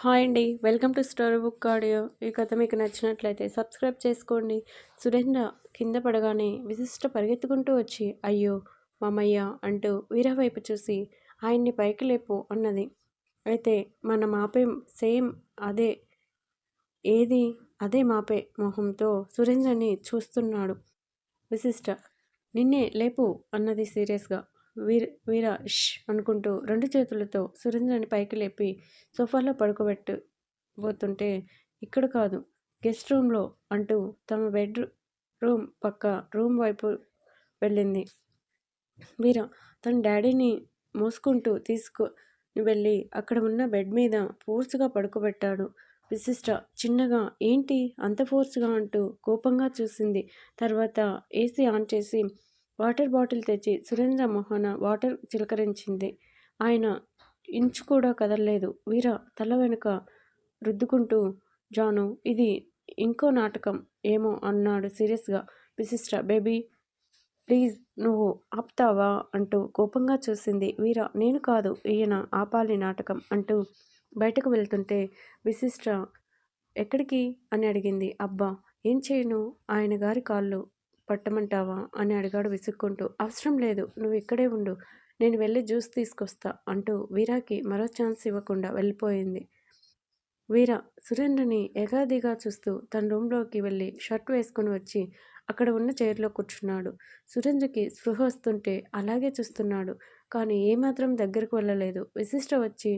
Hi అండి. Welcome to storybook audio. ఈ కథ మీకు నచ్చినట్లయితే సబ్స్క్రైబ్ చేసుకోండి. సురేంద్ర కింద పడగానే విశిష్ట పరిగెత్తుకుంటూ వచ్చి అయ్యో మామయ్య అంటూ వీర వైపు చూసి ఆయన్ని పైకి లేపు అన్నది. అయితే మన మాపే సేమ్ అదే ఏది అదే మాపే మొహంతో సురేంద్రని చూస్తున్నాడు. విశిష్ట నిన్నే లేపు అన్నది సీరియస్గా. వీర వీర ష్ అనుకుంటూ రెండు చేతులతో సురేంద్రని పైకి లేపి సోఫాలో పడుకోబెట్టబోతుంటే ఇక్కడ కాదు గెస్ట్ రూమ్లో అంటూ తమ బెడ్ రూమ్ పక్క రూమ్ వైపు వెళ్ళింది. వీర తన డాడీని మోసుకుంటూ తీసుకుని వెళ్ళి అక్కడ ఉన్న బెడ్ మీద ఫోర్స్గా పడుకోబెట్టాడు. విశిష్ట చిన్నగా ఏంటి అంత ఫోర్స్గా? అంటూ కోపంగా చూసింది. తర్వాత ఏసీ ఆన్ చేసి వాటర్ బాటిల్ తెచ్చి సురేంద్ర మోహన వాటర్ చిలకరించింది. ఆయన ఇంచు కూడా కదలలేదు. వీర తల వెనుక రుద్దుకుంటూ జాను ఇది ఇంకో నాటకం ఏమో అన్నాడు సీరియస్గా. విశిష్ట బేబీ ప్లీజ్ నువ్వు ఆపుతావా అంటూ కోపంగా చూసింది వీర. నేను కాదు ఈయన ఆపాలి నాటకం అంటూ బయటకు వెళ్తుంటే విశిష్ట ఎక్కడికి? అని అడిగింది. అబ్బా ఏం చేయను? ఆయన గారి కాళ్ళు పట్టమంటావా? అని అడిగాడు విసుక్కుంటూ. అవసరం లేదు నువ్వు ఇక్కడే ఉండు. నేను వెళ్ళి జ్యూస్ తీసుకొస్తా అంటూ వీరాకి మరో ఛాన్స్ ఇవ్వకుండా వెళ్ళిపోయింది. వీర సురేంద్రని ఎగాదిగా చూస్తూ తన రూమ్లోకి వెళ్ళి షర్ట్ వేసుకుని వచ్చి అక్కడ ఉన్న చైర్లో కూర్చున్నాడు. సురేంద్రకి స్పృహ వస్తుంటే అలాగే చూస్తున్నాడు కానీ ఏమాత్రం దగ్గరకు వెళ్ళలేదు. విశిష్ట వచ్చి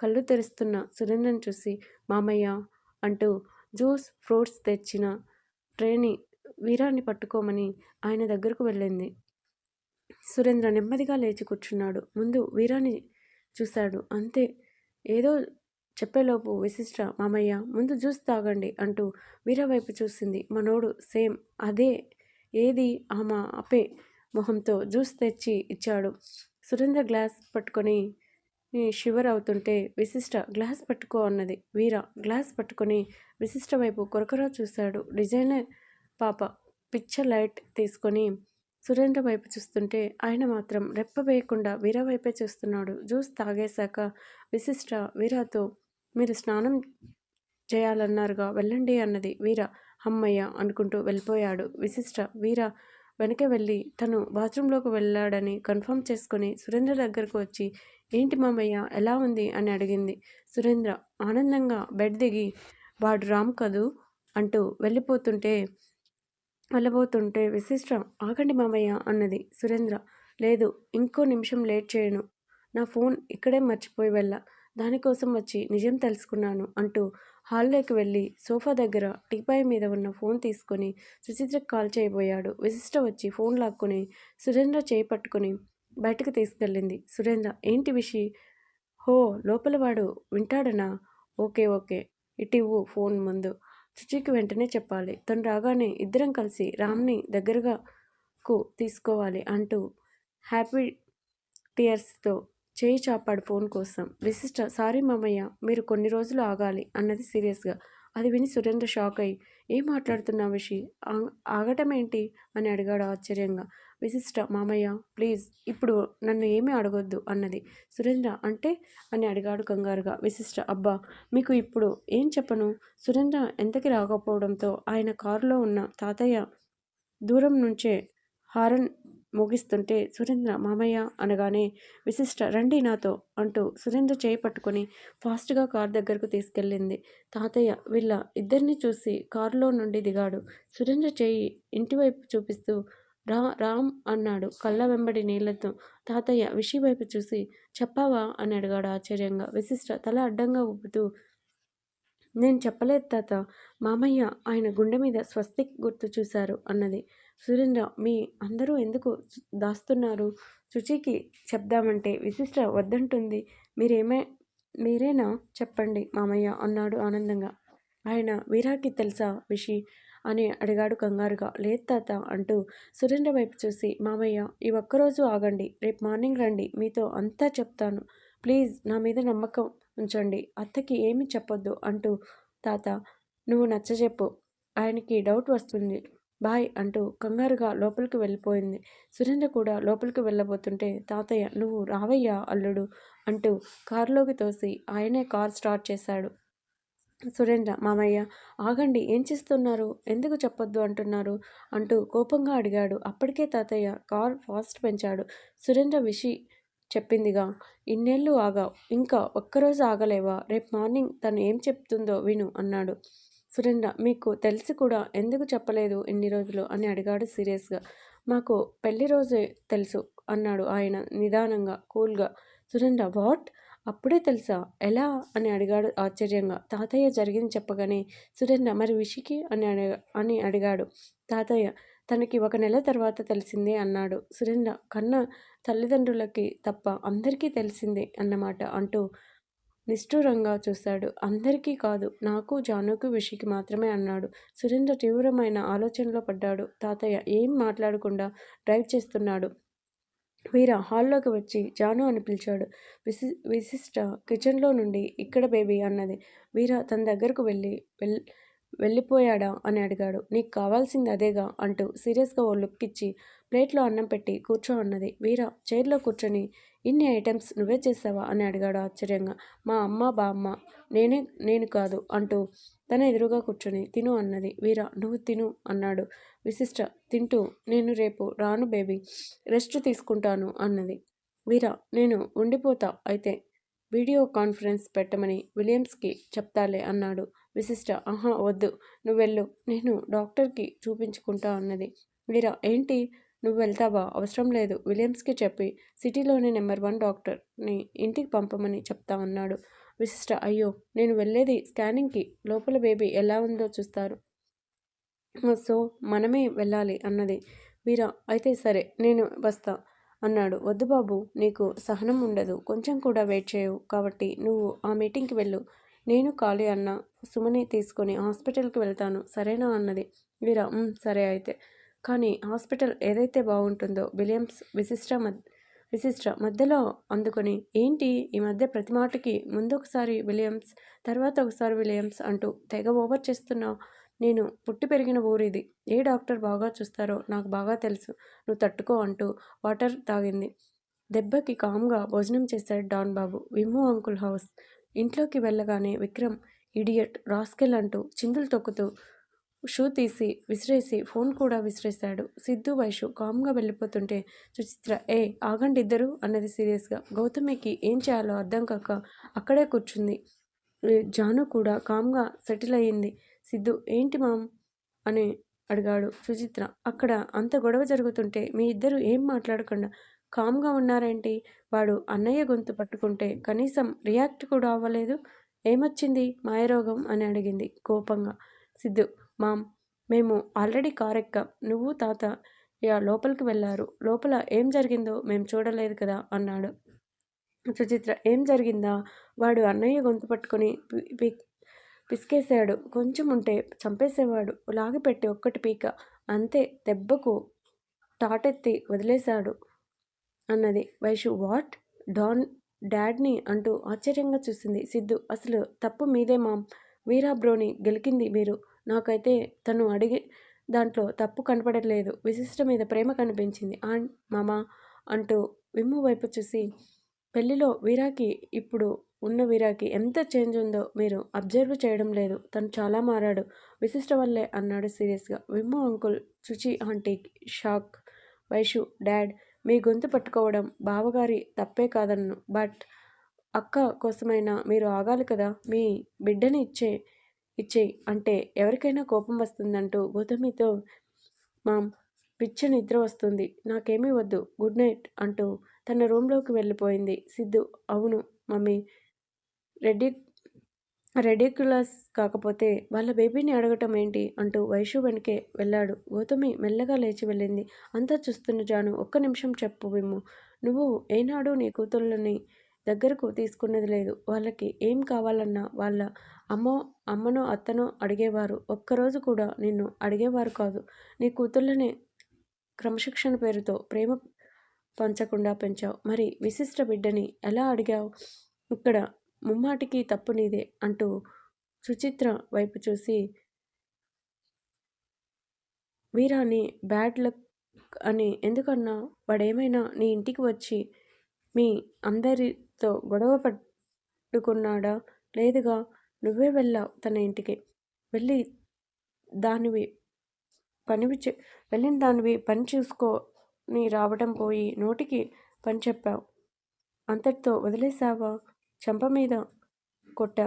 కళ్ళు తెరుస్తున్న సురేంద్రని చూసి మామయ్య అంటూ జ్యూస్ ఫ్రూట్స్ తెచ్చిన ట్రేని వీరాన్ని పట్టుకోమని ఆయన దగ్గరకు వెళ్ళింది. సురేంద్ర నెమ్మదిగా లేచి కూర్చున్నాడు. ముందు వీరాన్ని చూశాడు. అంతే. ఏదో చెప్పేలోపు విశిష్ట మామయ్య ముందు జ్యూస్ తాగండి అంటూ వీర వైపు చూసింది. మనోడు సేమ్ అదే ఏది ఆమె అపే మొహంతో జ్యూస్ తెచ్చి ఇచ్చాడు. సురేంద్ర గ్లాస్ పట్టుకొని షివర్ అవుతుంటే విశిష్ట గ్లాస్ పట్టుకో అన్నది. వీర గ్లాస్ పట్టుకొని విశిష్ట వైపు కొరకరా చూశాడు. డిజైనర్ పాప పిక్చర్ లైట్ తీసుకొని సురేంద్ర వైపు చూస్తుంటే ఆయన మాత్రం రెప్ప వేయకుండా వీర వైపే చూస్తున్నాడు. జ్యూస్ తాగేశాక విశిష్ట వీరాతో మీరు స్నానం చేయాలన్నారుగా వెళ్ళండి అన్నది వీర. అమ్మయ్య అనుకుంటూ వెళ్ళిపోయాడు. విశిష్ట వీర వెనక వెళ్ళి తను బాత్రూంలోకి వెళ్ళాడని కన్ఫర్మ్ చేసుకుని సురేంద్ర దగ్గరకు వచ్చి ఏంటి మామయ్య ఎలా ఉంది? అని అడిగింది. సురేంద్ర ఆనందంగా బెడ్ దిగి వాడు రామ్ కదూ? అంటూ వెళ్ళిపోతుంటే వెళ్ళబోతుంటే విశిష్ట. ఆగండి మామయ్య అన్నది. సురేంద్ర లేదు ఇంకో నిమిషం లేట్ చేయను. నా ఫోన్ ఇక్కడే మర్చిపోయి వెళ్ళా. దానికోసం వచ్చి నిజం తెలుసుకున్నాను అంటూ హాల్లోకి వెళ్ళి సోఫా దగ్గర టీపాయ్ మీద ఉన్న ఫోన్ తీసుకొని సుచిత్రకు కాల్ చేయబోయాడు. విశిష్ట వచ్చి ఫోన్ లాక్కుని సురేంద్ర చేయి పట్టుకొని బయటకు తీసుకెళ్ళింది. సురేంద్ర ఏంటి విషి? హో లోపల వాడు వింటాడనా? ఓకే ఓకే ఇటివ్వు ఫోన్ ముందు. శుచికి వెంటనే చెప్పాలి. తను రాగానే ఇద్దరం కలిసి రామ్ని దగ్గరగాకు తీసుకోవాలి అంటూ హ్యాపీ టీయర్స్తో చేయి చాపాడు ఫోన్ కోసం. విశిష్ట సారీ మామయ్య మీరు కొన్ని రోజులు ఆగాలి అన్నది సీరియస్గా. అది విని సురేంద్ర షాక్ అయ్యి ఏం మాట్లాడుతున్నావు విషి? ఆగటం ఏంటి అని అడిగాడు ఆశ్చర్యంగా. విశిష్ట మామయ్య ప్లీజ్ ఇప్పుడు నన్ను ఏమీ అడగొద్దు అన్నది. సురేంద్ర అంటే? అని అడిగాడు కంగారుగా. విశిష్ట అబ్బా మీకు ఇప్పుడు ఏం చెప్పను? సురేంద్ర ఎంతకి రాకపోవడంతో ఆయన కారులో ఉన్న తాతయ్య దూరం నుంచే హారన్ మోగిస్తుంటే సురేంద్ర మామయ్య అనగానే విశిష్ట రండి నాతో అంటూ సురేంద్ర చేయి పట్టుకొని ఫాస్ట్గా కార్ దగ్గరకు తీసుకెళ్ళింది. తాతయ్య వీళ్ళ ఇద్దరిని చూసి కారులో నుండి దిగాడు. సురేంద్ర చేయి ఇంటివైపు చూపిస్తూ రా రామ్ అన్నాడు కళ్ళ వెంబడి నీళ్ళతో తాతయ్య విషి వైపు చూసి చెప్పావా? అని అడిగాడు ఆశ్చర్యంగా. విశిష్ట తల అడ్డంగా ఊపుతూ నేను చెప్పలేదు తాత మామయ్య ఆయన గుండె మీద స్వస్తిక్ గుర్తు చూశారు అన్నది. సురేంద్ర మీ అందరూ ఎందుకు దాస్తున్నారు? శుచికి చెప్దామంటే విశిష్ట వద్దంటుంది. మీరేమే మీరేనా? చెప్పండి మామయ్య అన్నాడు ఆనందంగా. ఆయన వీరాకి తెలుసా విషి? అని అడిగాడు కంగారుగా. లేదు తాత అంటూ సురేంద్ర వైపు చూసి మామయ్య ఈ ఒక్కరోజు ఆగండి. రేపు మార్నింగ్ రండి. మీతో అంతా చెప్తాను. ప్లీజ్ నా మీద నమ్మకం ఉంచండి. అత్తకి ఏమి చెప్పొద్దు అంటూ తాత నువ్వు నచ్చజెప్పు. ఆయనకి డౌట్ వస్తుంది. బాయ్ అంటూ కంగారుగా లోపలికి వెళ్ళిపోయింది. సురేంద్ర కూడా లోపలికి వెళ్ళబోతుంటే తాతయ్య నువ్వు రావయ్యా అల్లుడు అంటూ కారులోకి తోసి ఆయనే కార్ స్టార్ట్ చేశాడు. సురేంద్ర మామయ్య ఆగండి ఏం చేస్తున్నారు? ఎందుకు చెప్పొద్దు అంటున్నారు? అంటూ కోపంగా అడిగాడు. అప్పటికే తాతయ్య కార్ ఫాస్ట్ పెంచాడు. సురేంద్ర విషి చెప్పిందిగా ఇన్నేళ్ళు ఆగావు ఇంకా ఒక్కరోజు ఆగలేవా? రేపు మార్నింగ్ తను ఏం చెప్తుందో విను అన్నాడు. సురేంద్ర మీకు తెలిసి కూడా ఎందుకు చెప్పలేదు ఇన్ని రోజులు? అని అడిగాడు సీరియస్గా. మాకు పెళ్ళి రోజే తెలుసు అన్నాడు ఆయన నిదానంగా కూల్గా. సురేంద్ర వాట్? అప్పుడే తెలుసా? ఎలా? అని అడిగాడు ఆశ్చర్యంగా. తాతయ్య జరిగింది చెప్పగానే సురేంద్ర మరి విషికి? అని అడిగా అని అడిగాడు. తాతయ్య తనకి ఒక నెల తర్వాత తెలిసిందే అన్నాడు. సురేంద్ర కన్న తల్లిదండ్రులకి తప్ప అందరికీ తెలిసిందే అన్నమాట అంటూ నిష్ఠూరంగా చూశాడు. అందరికీ కాదు నాకు జానుకు విషికి మాత్రమే అన్నాడు. సురేంద్ర తీవ్రమైన ఆలోచనలో పడ్డాడు. తాతయ్య ఏం మాట్లాడకుండా డ్రైవ్ చేస్తున్నాడు? వీర హాల్లోకి వచ్చి జాను అని పిలిచాడు. విసి విశిష్ట కిచెన్లో నుండి ఇక్కడ బేబీ అన్నది. వీర తన దగ్గరకు వెళ్ళి వెల్ వెళ్ళిపోయాడా అని అడిగాడు. నీకు కావాల్సింది అదేగా అంటూ సీరియస్గా ఓ లుక్ ఇచ్చి ప్లేట్లో అన్నం పెట్టి కూర్చో అన్నది. వీర చైర్లో కూర్చొని ఇన్ని ఐటమ్స్ నువ్వే చేసావా? అని అడిగాడు ఆశ్చర్యంగా. మా అమ్మ బామ్మ నేనే నేను కాదు అంటూ తన ఎదురుగా కూర్చొని తిను అన్నది. వీరా నువ్వు తిను అన్నాడు. విశిష్ట తింటూ నేను రేపు రాను బేబీ రెస్ట్ తీసుకుంటాను అన్నది. వీరా నేను ఉండిపోతా అయితే వీడియో కాన్ఫరెన్స్ పెట్టమని విలియమ్స్కి చెప్తాలే అన్నాడు. విశిష్ట ఆహా వద్దు నువ్వెళ్ళు నేను డాక్టర్కి చూపించుకుంటా అన్నది. వీరా ఏంటి? నువ్వు వెళ్తావా? అవసరం లేదు. విలియమ్స్కి చెప్పి సిటీలోని నెంబర్ వన్ డాక్టర్ని ఇంటికి పంపమని చెప్తా అన్నాడు విశిష్ట. అయ్యో నేను వెళ్ళేది స్కానింగ్కి. లోపల బేబీ ఎలా ఉందో చూస్తారు. సో మనమే వెళ్ళాలి అన్నది. వీరా అయితే సరే నేను వస్తా అన్నాడు. వద్దు బాబు నీకు సహనం ఉండదు. కొంచెం కూడా వెయిట్ చేయవు కాబట్టి నువ్వు ఆ మీటింగ్కి వెళ్ళు. నేను ఖాళీ అన్న సుమని తీసుకొని హాస్పిటల్కి వెళ్తాను. సరేనా? అన్నది. వీరా సరే అయితే. కానీ హాస్పిటల్ ఏదైతే బాగుంటుందో విలియమ్స్ విశిష్ట మధ్య విశిష్ట మధ్యలో అందుకొని ఏంటి ఈ మధ్య ప్రతి మాటకి ముందు ఒకసారి విలియమ్స్ తర్వాత ఒకసారి విలియమ్స్ అంటూ తెగ ఓవర్ చేస్తున్నావు. నేను పుట్టి పెరిగిన ఊరిది. ఏ డాక్టర్ బాగా చూస్తారో నాకు బాగా తెలుసు. నువ్వు తట్టుకో అంటూ వాటర్ తాగింది. దెబ్బకి కామ్గా భోజనం చేశాడు డాన్ బాబు. విమో అంకుల్ హౌస్. ఇంట్లోకి వెళ్ళగానే విక్రమ్ ఇడియట్ రాస్కెల్ అంటూ చిందులు తొక్కుతూ షూ తీసి విసిరేసి ఫోన్ కూడా విసిరేశాడు. సిద్ధు వైషు కామ్గా వెళ్ళిపోతుంటే సుచిత్ర ఏ ఆగండి ఇద్దరు అన్నది సీరియస్గా. గౌతమికి ఏం చేయాలో అర్థం కాక అక్కడే కూర్చుంది. జాను కూడా కామ్గా సెటిల్ అయ్యింది. సిద్ధు ఏంటి మామ్? అని అడిగాడు సుచిత్ర. అక్కడ అంత గొడవ జరుగుతుంటే మీ ఇద్దరు ఏం మాట్లాడకుండా కామ్గా ఉన్నారేంటి? వాడు అన్నయ్య గొంతు పట్టుకుంటే కనీసం రియాక్ట్ కూడా అవ్వలేదు. ఏమొచ్చింది మాయరోగం? అని అడిగింది కోపంగా. సిద్ధు మామ్ మేము ఆల్రెడీ కార్ ఎక్కాం నువ్వు తాత యా లోపలికి వెళ్ళారు. లోపల ఏం జరిగిందో మేము చూడలేదు కదా అన్నాడు. సుచిత్ర ఏం జరిగిందా? వాడు అన్నయ్య గొంతు పట్టుకొని పిసికేశాడు. కొంచెం ఉంటే చంపేసేవాడు లాగిపెట్టి ఒక్కటి పీక. అంతే దెబ్బకు టాటెత్తి వదిలేశాడు అన్నది. వైషు వాట్? డాన్ డాడ్ని అంటూ ఆశ్చర్యంగా చూసింది సిద్ధు. అసలు తప్పు మీదే మామ్. వీరాబ్రోని గెలికింది మీరు నాకైతే తను అడిగి దాంట్లో తప్పు కనపడట్లేదు. విశిష్ట మీద ప్రేమ కనిపించింది. అండ్ మామ అంటూ విమ్ము వైపు చూసి పెళ్ళిలో వీరాకి ఇప్పుడు ఉన్న వీరాకి ఎంత చేంజ్ ఉందో మీరు అబ్జర్వ్ చేయడం లేదు. తను చాలా మారాడు. విశిష్ట వల్లే అన్నాడు సీరియస్గా. Vimmu uncle Suchi aunty shock Vaishu dad మీ గొంతు పట్టుకోవడం బావగారి తప్పే కాదన్ను. బట్ అక్క కోసమైనా మీరు ఆగాలి కదా? మీ బిడ్డని ఇచ్చే ఇచ్చేయి. అంటే ఎవరికైనా కోపం వస్తుందంటూ గౌతమితో మామ్ పిచ్చ నిద్ర వస్తుంది. నాకేమీ వద్దు. గుడ్ నైట్ అంటూ తన రూమ్లోకి వెళ్ళిపోయింది. సిద్ధు అవును మమ్మీ. రెడీ రెడిక్యులస్ కాకపోతే వాళ్ళ బేబీని అడగటం ఏంటి? అంటూ వైషు వెనకే వెళ్ళాడు. గౌతమి మెల్లగా లేచి వెళ్ళింది. అంతా చూస్తున్న జాను ఒక్క నిమిషం చెప్పు విమ్ము. నువ్వు ఏనాడు నీ కూతుళ్ళని దగ్గరకు తీసుకున్నది లేదు. వాళ్ళకి ఏం కావాలన్నా వాళ్ళ అమ్మో అమ్మనో అత్తనో అడిగేవారు. ఒక్కరోజు కూడా నిన్ను అడిగేవారు కాదు. నీ కూతుళ్ళనే క్రమశిక్షణ పేరుతో ప్రేమ పంచకుండా పెంచావు. మరి విశిష్ట బిడ్డని ఎలా అడిగావు? ఇక్కడ ముమ్మాటికి తప్పు నీదే అంటూ సుచిత్ర వైపు చూసి వీరాని బ్యాడ్ లక్ అని ఎందుకన్నా వాడేమైనా నీ ఇంటికి వచ్చి మీ అందరి తో గొడవ పట్టుకున్నాడా? లేదుగా నువ్వే వెళ్ళావు తన ఇంటికి. వెళ్ళి దానివి పనివి చే వెళ్ళిన దానివి పని చూసుకొని రావడం పోయి నోటికి పని చెప్పావు. అంతటితో వదిలేసావా చెంప మీద కొట్టా.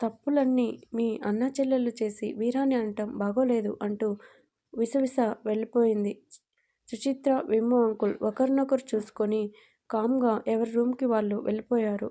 తప్పులన్నీ మీ అన్న చెల్లెళ్ళు చేసి వీరాని అంటాం బాగోలేదు అంటూ విసవిస వెళ్ళిపోయింది. సుచిత్ర విమ్ము అంకుల్ ఒకరినొకరు చూసుకొని కామ్గా ఎవరి రూమ్కి వాళ్ళు వెళ్ళిపోయారు.